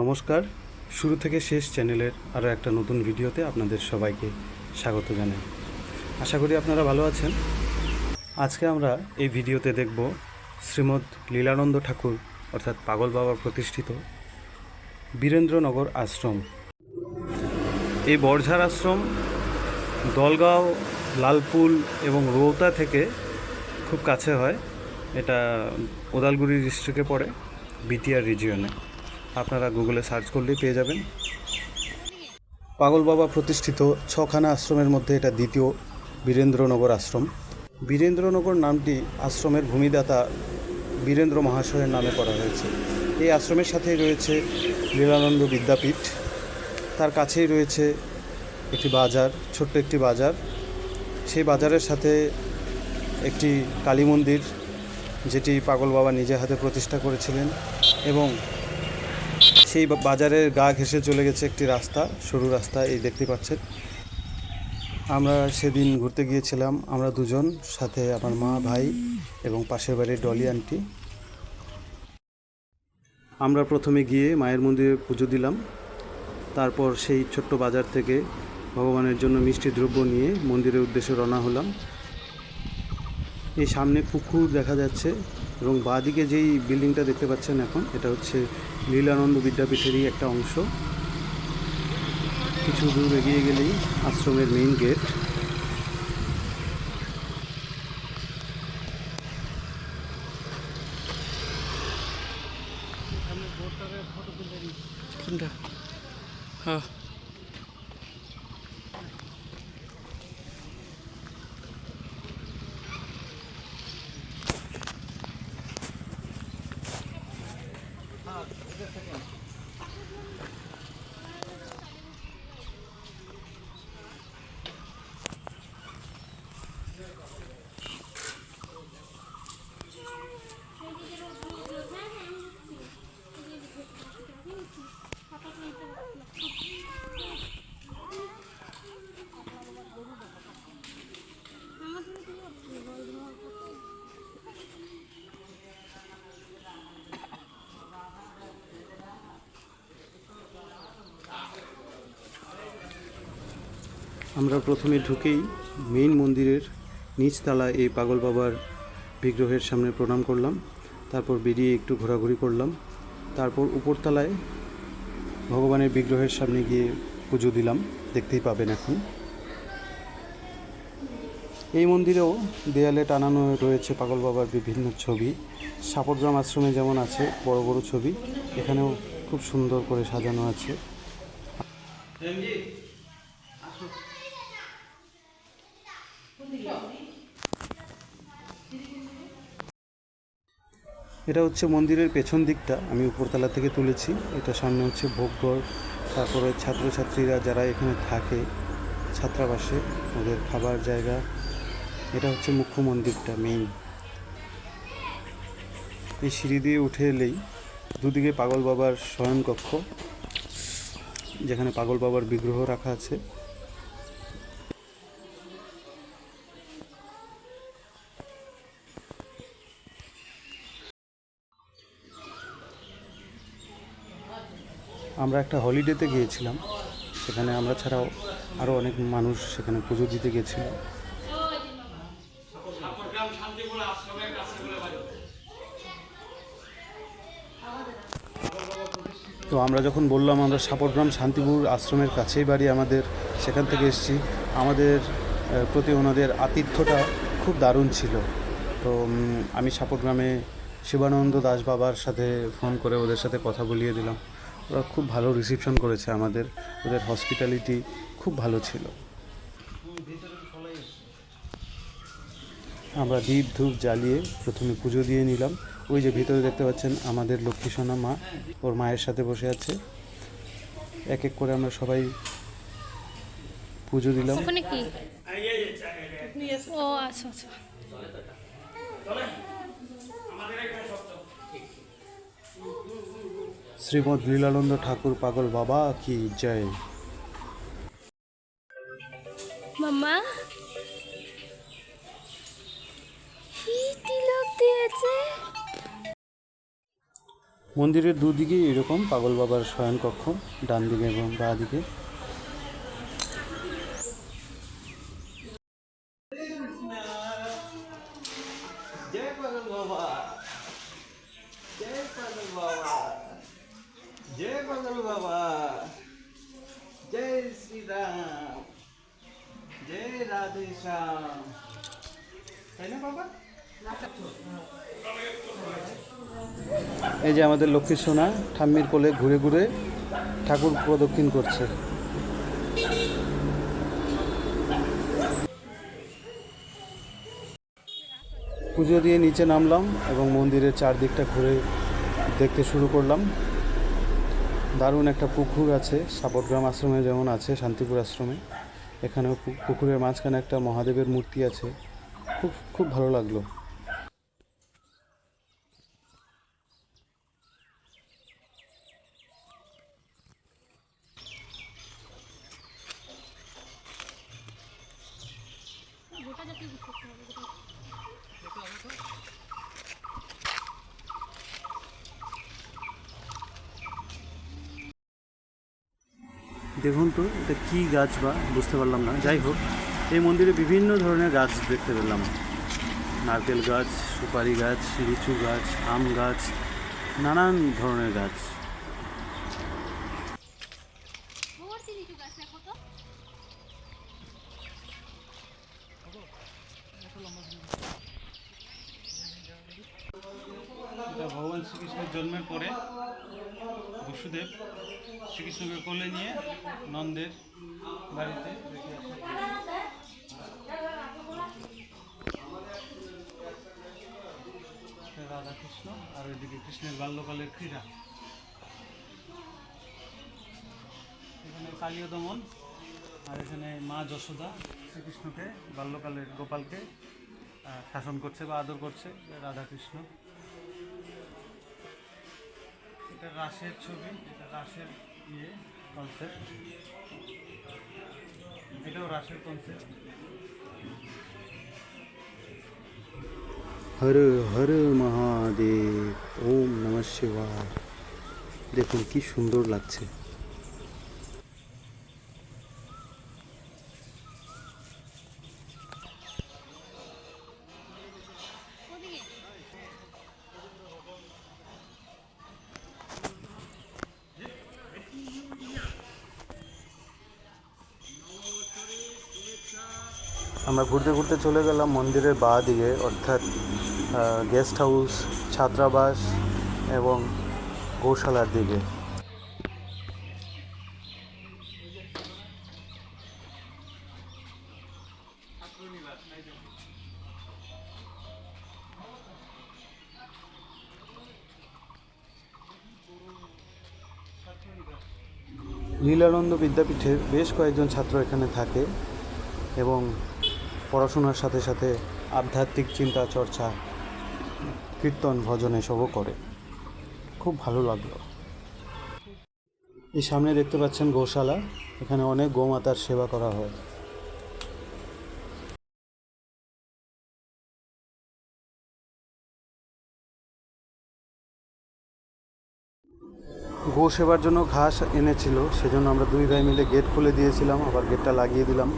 নমস্কার। শুরু থেকে শেষ চ্যানেলের আরও একটা নতুন ভিডিওতে আপনাদের সবাইকে স্বাগত জানাই। আশা করি আপনারা ভালো আছেন। আজকে আমরা এই ভিডিওতে দেখব শ্রীমৎ লীলানন্দ ঠাকুর, অর্থাৎ পাগল বাবা প্রতিষ্ঠিত বীরেন্দ্রনগর আশ্রম। এই বর্ঝার আশ্রম দলগাঁও, লালপুল এবং রৌতা থেকে খুব কাছে হয়। এটা ওদালগুড়ি ডিস্ট্রিক্টে পড়ে, বিটিআর রিজিয়নে আপনারা গুগলে সার্চ করলেই পেয়ে যাবেন। পাগল বাবা প্রতিষ্ঠিত ছখানা আশ্রমের মধ্যে এটা দ্বিতীয় বীরেন্দ্রনগর আশ্রম। বীরেন্দ্রনগর নামটি আশ্রমের ভূমিদাতা বীরেন্দ্র মহাশয়ের নামে করা হয়েছে। এই আশ্রমের সাথেই রয়েছে লীলানন্দ বিদ্যাপীঠ। তার কাছেই রয়েছে একটি বাজার, ছোট্ট একটি বাজার। সেই বাজারের সাথে একটি কালী মন্দির, যেটি পাগল বাবা নিজে হাতে প্রতিষ্ঠা করেছিলেন এবং সেই বাজারের গা ঘেঁষে চলে গেছে একটি রাস্তা, সরু রাস্তা, এই দেখতে পাচ্ছেন। আমরা সেদিন ঘুরতে গিয়েছিলাম, আমরা দুজন, সাথে আমার মা, ভাই এবং পাশের বাড়ির ডলি আন্টি। আমরা প্রথমে গিয়ে মায়ের মন্দিরে পুজো দিলাম, তারপর সেই ছোট্ট বাজার থেকে ভগবানের জন্য মিষ্টি দ্রব্য নিয়ে মন্দিরের উদ্দেশ্যে রওনা হলাম। এই সামনে পুকুর দেখা যাচ্ছে এবং বাঁদিকে যেই বিল্ডিংটা দেখতে পাচ্ছেন এখন, এটা হচ্ছে লীলানন্দ বিদ্যাপীঠেরই একটা অংশ। কিছু দূর এগিয়ে গেলেই আশ্রমের মেইন গেট আমরা প্রথমে ঢুকেই মেইন মন্দিরের নিচতলায় এই পাগল বাবার বিগ্রহের সামনে প্রণাম করলাম, তারপর বেরিয়ে একটু ঘোরাঘুরি করলাম, তারপর উপরতলায় ভগবানের বিগ্রহের সামনে গিয়ে পুজো দিলাম, দেখতেই পাবেন এখন। এই মন্দিরেও দেয়ালে টানানো রয়েছে পাগল বাবার বিভিন্ন ছবি সাপরগ্রাম আশ্রমে যেমন আছে, বড় বড় ছবি, এখানেও খুব সুন্দর করে সাজানো আছে। এটা হচ্ছে মন্দিরের পেছন দিকটা, আমি উপরতলা থেকে তুলেছি। এটা সামনে হচ্ছে ভোগঘর, তারপরে ছাত্রছাত্রীরা যারা এখানে থাকে, ছাত্রাবাসে, ওদের খাবার জায়গা। এটা হচ্ছে মুখ্য মন্দিরটা মেইন এই সিঁড়ি দিয়ে উঠে এলেই দুদিকে পাগল বাবার শয়নকক্ষ, যেখানে পাগল বাবার বিগ্রহ রাখা আছে। আমরা একটা হলিডেতে গিয়েছিলাম। সেখানে আমরা ছাড়াও আরও অনেক মানুষ সেখানে পুজো দিতে গিয়েছিল তো আমরা যখন বললাম, আমরা সাপরগ্রাম শান্তিপুর আশ্রমের কাছেই বাড়ি আমাদের, সেখান থেকে এসেছি। আমাদের প্রতি ওনাদের আতিথ্যটা খুব দারুণ ছিল। তো আমি সাপরগ্রামে শিবানন্দ দাস বাবার সাথে ফোন করে ওদের সাথে কথা বলিয়ে দিলাম। ওরা খুব ভালো রিসিপশন করেছে আমাদের। ওদের হসপিটালিটি খুব ভালো ছিল। আমরা দীপ ধূপ জ্বালিয়ে প্রথমে পুজো দিয়ে নিলাম। ওই যে ভিতরে দেখতে পাচ্ছেন আমাদের লক্ষ্মী সোনা মা, ওর মায়ের সাথে বসে আছে। এক এক করে আমরা সবাই পুজো দিলাম। ও আচ্ছা আচ্ছা। শ্রীমদ লীলানন্দ ঠাকুর পাগল বাবা কি জয়। মামা মন্দিরের দুদিকে এরকম পাগল বাবার শয়ন কক্ষ ডান দিকে এবং বা দিকে। জয় পাগল বাবা জয় পাগল বাবা। জয় বাবা। জয় শ্রীরাম। জয় রাধে শ্যাম। তাই না বাবা? এই যে আমাদের লক্ষ্মী সোনা ঠাম্মির কোলে ঘুরে ঘুরে ঠাকুর প্রদক্ষিণ করছে। পুজো দিয়ে নিচে নামলাম এবং মন্দিরের চারদিকটা ঘুরে দেখতে শুরু করলাম। দারুণ একটা পুকুর আছে, সাবটগ্রাম আশ্রমে যেমন আছে, শান্তিপুর আশ্রমে। এখানেও পুকুরের মাঝখানে একটা মহাদেবের মূর্তি আছে। খুব খুব ভালো লাগল। দেখুন তো, এটা কী গাছ বা, বুঝতে পারলাম না। যাই হোক, এই মন্দিরে বিভিন্ন ধরনের গাছ দেখতে পেলাম। নারকেল গাছ, সুপারি গাছ, লিচু গাছ, আম গাছ, নানান ধরনের গাছ। ভগবান শ্রীকৃষ্ণের জন্মের পরে বসুদেব শ্রীকৃষ্ণকে কোলে নিয়ে নন্দের বাড়িতে রাধাকৃষ্ণ আর ওইদিকে কৃষ্ণের বাল্যকালের ক্রীড়া। এখানে কালীয় দমন আর এখানে মা যশোদা শ্রীকৃষ্ণকে, বাল্যকালের গোপালকে শাসন করছে বা আদর করছে রাধাকৃষ্ণ। এটা রাসের ছবি, এটা রাসের ইয়ে কনসেপ্ট এটাও রাসের কনসেপ্ট হর হর মহাদেব, ওম নম শিবায়। দেখুন কি সুন্দর লাগছে। আমরা ঘুরতে ঘুরতে চলে গেলাম মন্দিরের বাঁ দিকে, অর্থাৎ গেস্ট হাউস ছাত্রাবাস এবং গৌশালার দিকে। লীলানন্দ বিদ্যাপীঠের বেশ কয়েকজন ছাত্র এখানে থাকে এবং পড়াশোনার সাথে সাথে আধ্যাত্মিক চিন্তা, চর্চা, কীর্তন, ভজন এসবও করে। খুব ভালো লাগল। এই সামনে দেখতে পাচ্ছেন গোশালা। এখানে অনেক গোমাতার সেবা করা হয়। গো সেবার জন্য ঘাস এনেছিল, সেজন্য আমরা দুই ভাই মিলে গেট খুলে দিয়েছিলাম, আবার গেটটা লাগিয়ে দিলাম।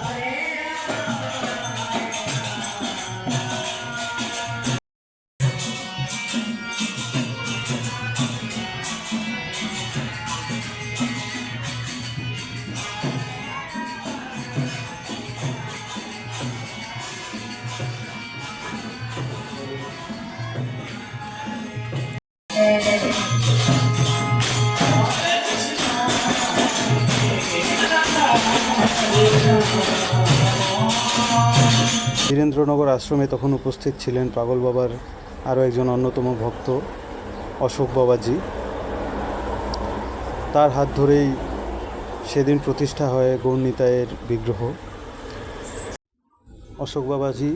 Areia. বীরেন্দ্রনগর আশ্রমে তখন উপস্থিত ছিলেন পাগল বাবার আরও একজন অন্যতম ভক্ত, অশোক বাবাজি। তার হাত ধরেই সেদিন প্রতিষ্ঠা হয় গৌরনীতায়ের বিগ্রহ। অশোক বাবাজি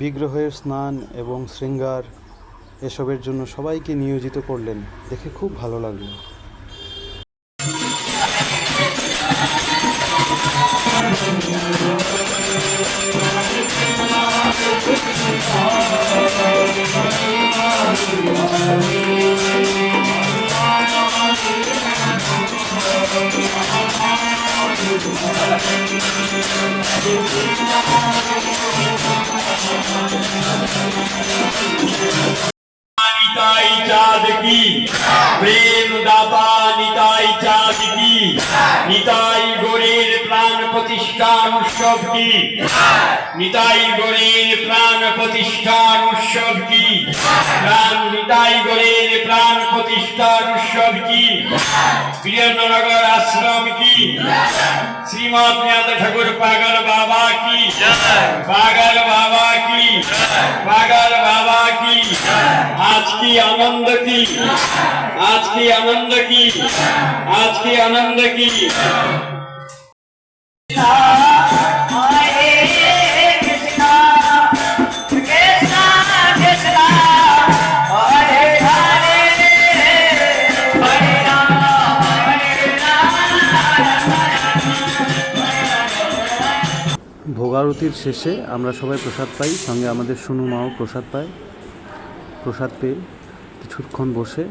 বিগ্রহের স্নান এবং শৃঙ্গার এসবের জন্য সবাইকে নিয়োজিত করলেন, দেখে খুব ভালো লাগল। নিতাই চাঁদ কি প্রেম দাতা নিতাই চাঁদ কি নিতাই গরের প্রাণ প্রতিষ্ঠান উৎসব কি? নিতাই গরের প্রাণ প্রতিষ্ঠান উৎসব কি? প্রাণ নিতাই গরের প্রাণ প্রতিষ্ঠান উৎসব কি? বীরেন্দ্রনগর আশ্রম কি? শ্রীমদ নাথ ঠাকুর পাগল বাবা কি? পাগল বাবা কি? পাগল বাবা কি? আজ কি আনন্দ কি? আজ কি আনন্দ কি? আজ কি আনন্দ কি? ভোগারতির শেষে আমরা সবাই প্রসাদ পাই, সঙ্গে আমাদের সুনু মাও প্রসাদ পায়, প্রসাদ পেয়ে কিছুক্ষণ বসে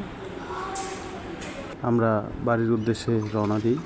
আমরা বাড়ির উদ্দেশ্যে রওনা দিই।